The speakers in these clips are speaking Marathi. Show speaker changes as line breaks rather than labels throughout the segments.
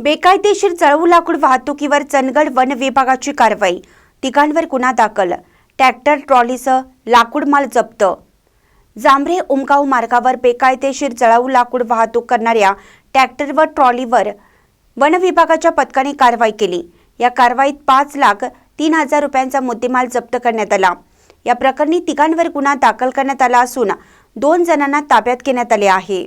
बेकायदेशीर जळऊ लाकूड वाहतुकीवर चंदगड वन विभागाची कारवाई. तिघांवर गुन्हा दाखल. ट्रॅक्टर ट्रॉलीसह लाकूड माल जप्त. जांभरे उमगाव मार्गावर बेकायदेशीर जळाऊ लाकूड वाहतूक करणाऱ्या ट्रॅक्टर व ट्रॉलीवर वन विभागाच्या पथकाने कारवाई केली. या कारवाईत पाच लाख तीन हजार रुपयांचा मुद्देमाल जप्त करण्यात आला. या प्रकरणी तिघांवर गुन्हा दाखल करण्यात आला असून दोन जणांना ताब्यात घेण्यात आले आहे.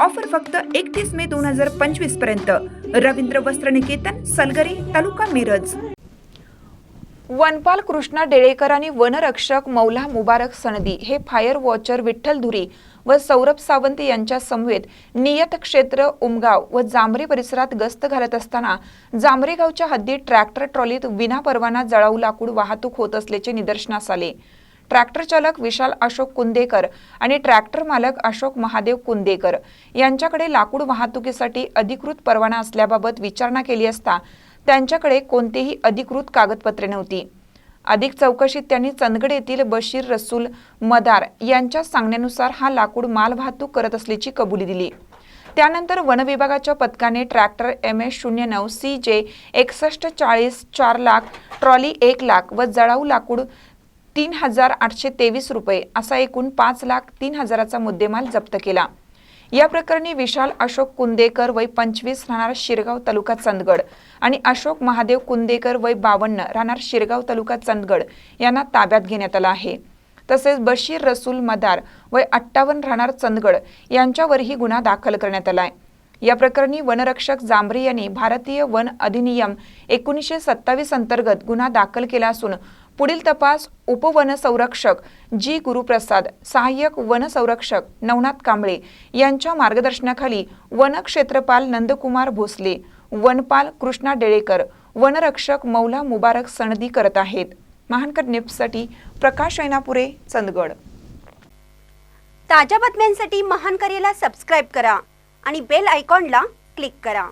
ऑफर फक्त एकतीस मे दोन हजार पंचवीसपर्यंत. रवींद्र वस्त्र निकेतन सलगरे तालुका मिरज. वनपाल कृष्णा डेळेकर आणि वनरक्षक मौला मुबारक सनदी हे फायर वॉचर विठ्ठल धुरी व सौरभ सावंत यांच्या समवेत नियत क्षेत्र उमगाव व जांभरे परिसरात गस्त घालत असताना जांभरे गावच्या हद्दीत ट्रॅक्टर ट्रॉलीत विनापरवाना जळाऊ लाकूड वाहतूक होत असल्याचे निदर्शनास आले. ट्रॅक्टर चालक विशाल अशोक कुंदेकर आणि ट्रॅक्टर मालक अशोक महादेव कुंदेकर यांच्याकडे लाकूड वाहतुकीसाठी अधिकृत परवाना असल्याबाबत विचारणा केली असता त्यांच्याकडे कोणतेही अधिकृत कागदपत्रे नव्हती. अधिक चौकशीत त्यांनी चंदगड येथील बशीर रसूल मदार यांच्या सांगण्यानुसार हा लाकूड मालवाहतूक करत असल्याची कबुली दिली. त्यानंतर वनविभागाच्या पथकाने ट्रॅक्टर एम एस शून्य नऊ सी जे एकसष्ट चाळीस चार लाख ट्रॉली एक लाख व जळाऊ लाकूड तीन हजार आठशे तेवीस रुपये असा एकूण पाच लाख तीन हजाराचा मुद्देमाल जप्त केला. या प्रकरणी विशाल अशोक कुंदेकर वय पंचवीस राहणार शिरगाव तालुका चंदगड आणि अशोक महादेव कुंदेकर वय बावन्न राहणार शिरगाव तालुका चंदगड यांना ताब्यात घेण्यात आला आहे. तसेच बशीर रसूल मदार वय अठ्ठावन्न राहणार चंदगड यांच्यावरही गुन्हा दाखल करण्यात आला आहे या प्रकरणी वनरक्षक जांभरे यांनी भारतीय वन अधिनियम एकोणीसशे सत्तावीस अंतर्गत गुन्हा दाखल केला असून पुढील तपास उपवनसंरक्षक जी गुरुप्रसाद सहाय्यक वनसंरक्षक नवनाथ कांबळे यांच्या मार्गदर्शनाखाली वनक्षेत्रपाल नंदकुमार भोसले वनपाल कृष्णा डेळेकर वनरक्षक मौला मुबारक सनदी करत आहेत. महानकर निप्ससाठी प्रकाश ऐनापुरे चंदगड.
ताज्या बातम्यांसाठी महानकरेला सबस्क्राईब करा आणि बेल आयकॉनला क्लिक करा.